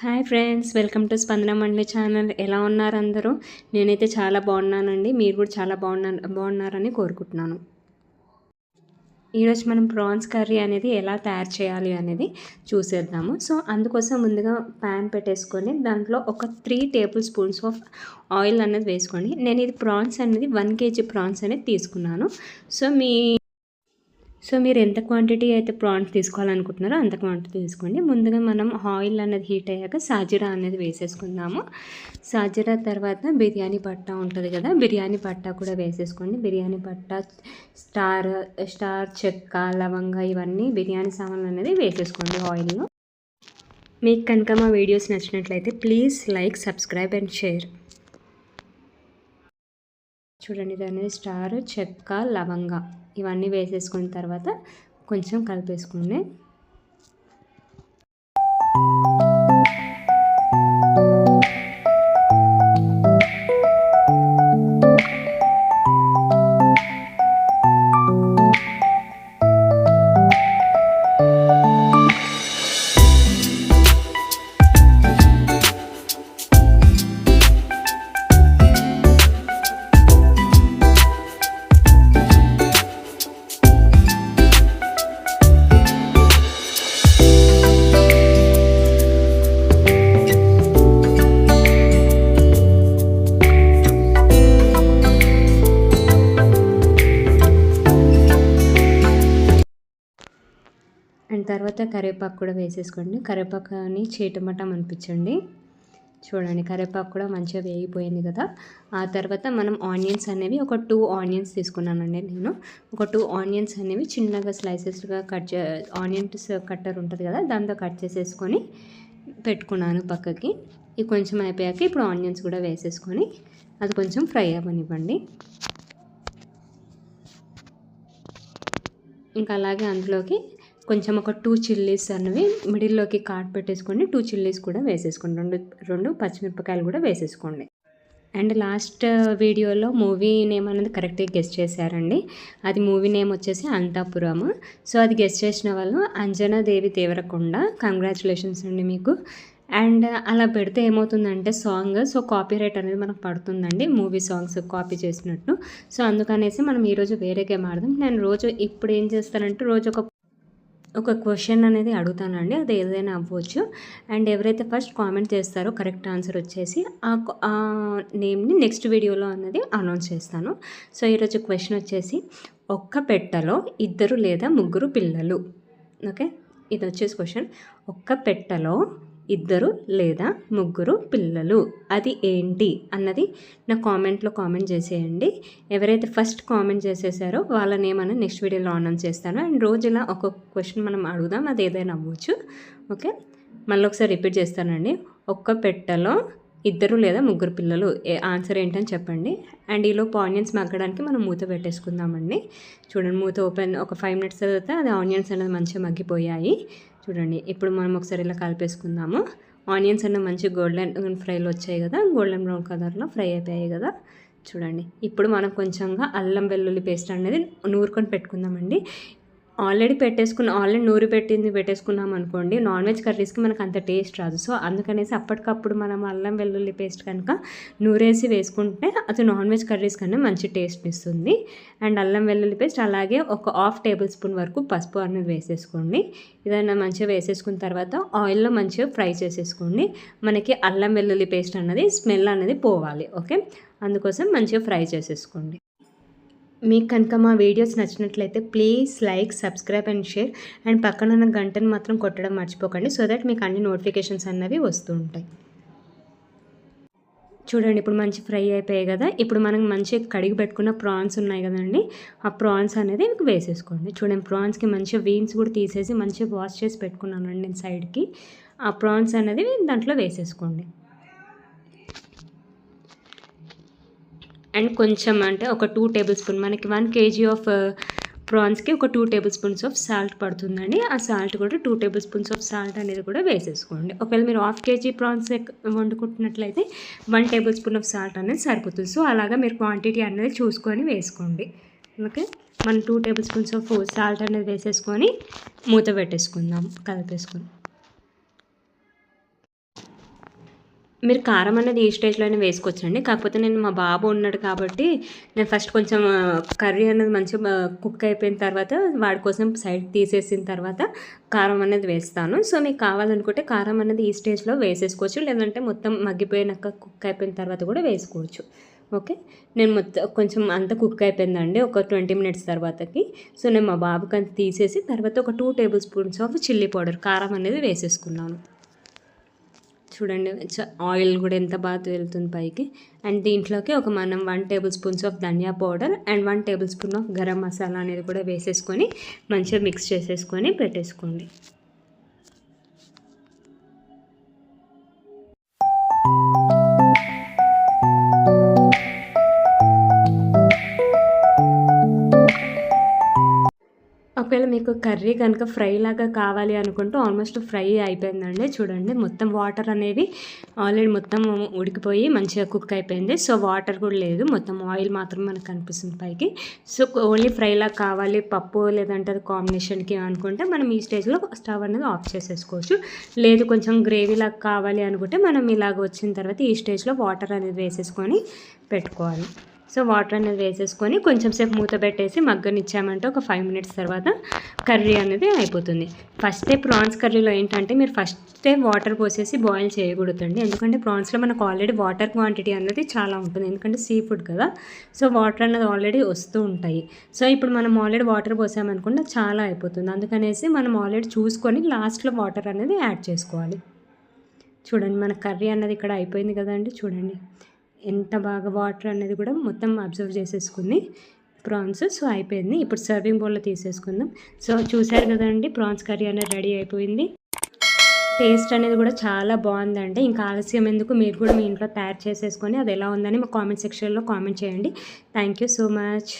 Hi friends welcome to స్పందన మండలి channel. ఎలా ఉన్నారు అందరూ? నేనైతే చాలా బాగున్నానండి. మీరు కూడా చాలా బాగున్నా బాగున్నారని కోరుకుంటున్నాను. ఈరోజు మనం ప్రాన్స్ కర్రీ అనేది ఎలా తయారు చేయాలి అనేది చూసేద్దాము. సో అందుకోసం ముందుగా ప్యాన్ పెట్టేసుకొని దాంట్లో ఒక three tablespoons of oil అనేది వేసుకోండి. నేను ఇది ప్రాన్స్ అనేది వన్ కేజీ ప్రాన్స్ అనేది తీసుకున్నాను. సో మీ సో మీరు ఎంత క్వాంటిటీ అయితే ప్రాన్స్ తీసుకోవాలనుకుంటున్నారో అంత క్వాంటిటీ తీసుకోండి. ముందుగా మనం ఆయిల్ అనేది హీట్ అయ్యాక సాజిరా అనేది వేసేసుకుందాము. సాజిరా తర్వాత బిర్యానీ పట్టా ఉంటుంది కదా బిర్యానీ పట్టా కూడా వేసేసుకోండి. బిర్యానీ పట్టా స్టార్ స్టార్ చెక్క లవంగ ఇవన్నీ బిర్యానీ సామాన్లు అనేది వేసేసుకోండి ఆయిల్లో మీకు కనుక మా వీడియోస్ నచ్చినట్లయితే please like subscribe and share చూడండి ఇది అనేది స్టార్ చెక్క లవంగా. ఇవన్నీ వేసేసుకున్న తర్వాత కొంచెం కలిపేసుకోండి అండ్ తర్వాత కరివేపాకు కూడా వేసేసుకోండి. కరివేపాకుని చీటమటం అనిపించండి. చూడండి కరివేపాకు కూడా మంచిగా వేగిపోయింది కదా. ఆ తర్వాత మనం ఆనియన్స్ అనేవి ఒక టూ ఆనియన్స్ తీసుకున్నానండి నేను. ఒక టూ ఆనియన్స్ అనేవి చిన్నగా స్లైసెస్గా కట్ చే ఆనియన్స్ కట్టర్ ఉంటుంది కదా దాంతో కట్ చేసేసుకొని పెట్టుకున్నాను పక్కకి. ఇది కొంచెం అయిపోయాక ఇప్పుడు ఆనియన్స్ కూడా వేసేసుకొని అది కొంచెం ఫ్రై అవ్వనివ్వండి. ఇంకా అలాగే అందులోకి కొంచెం ఒక టూ చిల్లీస్ అనేవి మిడిల్లోకి కాట్ పెట్టేసుకోండి టూ చిల్లీస్ కూడా వేసేసుకోండి. రెండు రెండు పచ్చిమిరపకాయలు కూడా వేసేసుకోండి. అండ్ లాస్ట్ వీడియోలో మూవీ నేమ్ అనేది కరెక్ట్గా గెస్ట్ చేశారండి. అది మూవీ నేమ్ వచ్చేసి అంతాపురము సో అది గెస్ట్ చేసిన వాళ్ళు అంజనాదేవి దేవరకొండ కంగ్రాచులేషన్స్ అండి మీకు. అండ్ uh, అలా పెడితే ఏమవుతుందంటే సాంగ్ సో కాపీ రైట్ అనేది మనకు పడుతుందండి మూవీ సాంగ్స్ కాపీ చేసినట్టు. సో అందుకనేసి మనం ఈరోజు వేరే గేమ్ ఆడదాం. నేను రోజు ఇప్పుడు ఏం చేస్తానంటే రోజు ఒక ఒక క్వశ్చన్ అనేది అడుగుతానండి. అది ఏదైనా అవ్వచ్చు. అండ్ ఎవరైతే ఫస్ట్ కామెంట్ చేస్తారో కరెక్ట్ ఆన్సర్ వచ్చేసి ఆ నేమ్ని నెక్స్ట్ వీడియోలో అన్నది అనౌన్స్ చేస్తాను. సో ఈరోజు క్వశ్చన్ వచ్చేసి ఒక్క పెట్టలో ఇద్దరు లేదా ముగ్గురు పిల్లలు? ఓకే? ఇది వచ్చేసి క్వశ్చన్ ఒక్క పెట్టలో ఇద్దరు లేదా ముగ్గురు పిల్లలు. అది ఏంటి అన్నది నా కామెంట్లో కామెంట్ చేసేయండి. ఎవరైతే ఫస్ట్ కామెంట్ చేసేసారో వాళ్ళ మనం నెక్స్ట్ వీడియోలో అనౌన్స్ చేస్తాను. అండ్ రోజు ఇలా ఒక క్వశ్చన్ మనం అడుగుదాం అది ఏదైనా అవ్వచ్చు. ఓకే? మళ్ళీ ఒకసారి రిపీట్ చేస్తానండి. ఒక్క పెట్టలో ఇద్దరు లేదా ముగ్గురు పిల్లలు ఆన్సర్ ఏంటని చెప్పండి. అండ్ ఈలోపు ఆనియన్స్ మగ్గడానికి మనం మూత పెట్టేసుకుందామండి. చూడండి మూత ఓపెన్ ఒక ఫైవ్ మినిట్స్ తర్వాత అది ఆనియన్స్ అనేది మంచిగా మగ్గిపోయాయి. చూడండి ఇప్పుడు మనం ఒకసారి ఇలా కలిపేసుకుందాము. ఆనియన్స్ అన్న మంచి గోల్డెన్ ఫ్రైలు వచ్చాయి కదా గోల్డెన్ బ్రౌన్ కలర్లో ఫ్రై అయిపోయాయి కదా. చూడండి ఇప్పుడు మనం కొంచెంగా అల్లం వెల్లుల్లి పేస్ట్ అనేది నూరుకొని పెట్టుకుందామండి. ఆల్రెడీ పెట్టేసుకున్న ఆల్రెడీ నూరు పెట్టింది పెట్టేసుకున్నాం అనుకోండి నాన్ వెజ్ కర్రీస్కి మనకు అంత టేస్ట్ రాదు. సో అందుకనేసి అప్పటికప్పుడు మనం అల్లం వెల్లుల్లి పేస్ట్ కనుక నూరేసి వేసుకుంటే అది నాన్ వెజ్ కర్రీస్ కన్నా మంచి టేస్ట్ ఇస్తుంది. అండ్ అల్లం వెల్లుల్లి పేస్ట్ అలాగే ఒక హాఫ్ టేబుల్ స్పూన్ వరకు పసుపు అనేది వేసేసుకోండి. ఇదన్నా మంచిగా వేసేసుకున్న తర్వాత ఆయిల్లో మంచిగా ఫ్రై చేసేసుకోండి. మనకి అల్లం వెల్లుల్లి పేస్ట్ అన్నది స్మెల్ అనేది పోవాలి ఓకే? అందుకోసం మంచిగా ఫ్రై చేసేసుకోండి. మీకు కనుక మా వీడియోస్ నచ్చినట్లయితే please like subscribe and share. And పక్కన ఉన్న గంటను మాత్రం కొట్టడం మర్చిపోకండి. సో దట్ మీకు అన్ని నోటిఫికేషన్స్ అన్నవి వస్తూ ఉంటాయి. చూడండి ఇప్పుడు మంచి ఫ్రై అయిపోయాయి కదా. ఇప్పుడు మనం మంచిగా కడిగి పెట్టుకున్న ప్రాన్స్ ఉన్నాయి కదండి. ఆ ప్రాన్స్ అనేది మీకు వేసేసుకోండి. చూడండి ప్రాన్స్కి మంచిగా వీన్స్ కూడా తీసేసి మంచిగా వాష్ చేసి పెట్టుకున్నానండి నేను సైడ్కి. ఆ ప్రాన్స్ అనేది దాంట్లో వేసేసుకోండి. అండ్ కొంచెం అంటే ఒక టూ టేబుల్ స్పూన్ మనకి వన్ కేజీ ఆఫ్ ప్రాన్స్కి ఒక two tablespoons of salt పడుతుందండి. ఆ సాల్ట్ కూడా two tablespoons of salt అనేది కూడా వేసేసుకోండి. ఒకవేళ మీరు హాఫ్ కేజీ ప్రాన్స్ వండుకుంటున్నట్లయితే one tablespoon of salt అనేది సరిపోతుంది. సో అలాగా మీరు క్వాంటిటీ అనేది చూసుకొని వేసుకోండి. ఓకే? మనం two tablespoons of salt అనేది వేసేసుకొని మూత పెట్టేసుకుందాం కలిపేసుకుందాం మీరు కారం అనేది ఈ స్టేజ్లోనే వేసుకోవచ్చండి. కాకపోతే నేను మా బాబు ఉన్నాడు కాబట్టి నేను ఫస్ట్ కొంచెం కర్రీ అనేది మంచిగా కుక్ అయిపోయిన తర్వాత వాడి కోసం సైడ్ తీసేసిన తర్వాత కారం అనేది వేస్తాను. సో మీకు కావాలనుకుంటే కారం అనేది ఈ స్టేజ్లో వేసేసుకోవచ్చు. లేదంటే మొత్తం మగ్గిపోయినాక కుక్ అయిపోయిన తర్వాత కూడా వేసుకోవచ్చు. ఓకే? నేను మొత్తం కొంచెం అంత కుక్ అయిపోయిందండి. ఒక ట్వంటీ మినిట్స్ తర్వాతకి. సో నేను మా బాబుకి అంత తీసేసి తర్వాత ఒక two tablespoons of chilli powder కారం అనేది వేసేసుకున్నాను. చూడండి ఆయిల్ కూడా ఎంత బాగా వెళ్తుంది పైకి. అండ్ దీంట్లోకి ఒక మనం one tablespoons of dhania powder and one tablespoon of garam masala అనేది కూడా వేసేసుకొని మంచిగా మిక్స్ చేసేసుకొని పెట్టేసుకోండి. ఒకవేళ మీకు కర్రీ కనుక ఫ్రై లాగా కావాలి అనుకుంటే ఆల్మోస్ట్ ఫ్రై అయిపోయిందండి. చూడండి మొత్తం వాటర్ అనేవి ఆల్రెడీ మొత్తం ఉడికిపోయి మంచిగా కుక్ అయిపోయింది. సో వాటర్ కూడా లేదు. మొత్తం ఆయిల్ మాత్రం మనకు కనిపిస్తుంది పైకి. సో ఓన్లీ ఫ్రై లాగా కావాలి పప్పు లేదంటే అది కాంబినేషన్కి అనుకుంటే మనం ఈ స్టేజ్లో స్టవ్ అనేది ఆఫ్ చేసేసుకోవచ్చు. లేదు కొంచెం గ్రేవీ లాగా కావాలి అనుకుంటే మనం ఇలాగ వచ్చిన తర్వాత ఈ స్టేజ్లో వాటర్ అనేది వేసేసుకొని పెట్టుకోవాలి. సో వాటర్ అనేది వేసేసుకొని కొంచెం సేపు మూత పెట్టేసి మగ్గనిచ్చామంటే ఒక ఫైవ్ మినిట్స్ తర్వాత కర్రీ అనేది అయిపోతుంది. ఫస్టే ప్రాన్స్ కర్రీలో ఏంటంటే మీరు ఫస్టే వాటర్ పోసేసి బాయిల్ చేయకూడదండి. ఎందుకంటే ప్రాన్స్లో మనకు ఆల్రెడీ వాటర్ క్వాంటిటీ అనేది చాలా ఉంటుంది. ఎందుకంటే సీ ఫుడ్ కదా. సో వాటర్ అనేది ఆల్రెడీ వస్తూ ఉంటాయి. సో ఇప్పుడు మనం ఆల్రెడీ వాటర్ పోసామనుకుంటే చాలా అయిపోతుంది. అందుకనేసి మనం ఆల్రెడీ చూసుకొని లాస్ట్లో వాటర్ అనేది యాడ్ చేసుకోవాలి. చూడండి మన కర్రీ అన్నది ఇక్కడ అయిపోయింది కదండి. చూడండి. ఎంత బాగా వాటర్ అనేది కూడా మొత్తం అబ్జర్వ్ చేసేసుకుంది. ప్రాన్స్ సో అయిపోయింది. ఇప్పుడు సర్వింగ్ బౌల్లో తీసేసుకుందాం. సో చూసారు కదండి ప్రాన్స్ కర్రీ అనేది రెడీ అయిపోయింది. టేస్ట్ అనేది కూడా చాలా బాగుందండి. ఇంకా ఆలస్యం ఎందుకు? మీరు కూడా మీ ఇంట్లో తయారు చేసేసుకొని అది ఎలా ఉందని మా కామెంట్ సెక్షన్లో కామెంట్ చేయండి. Thank you so much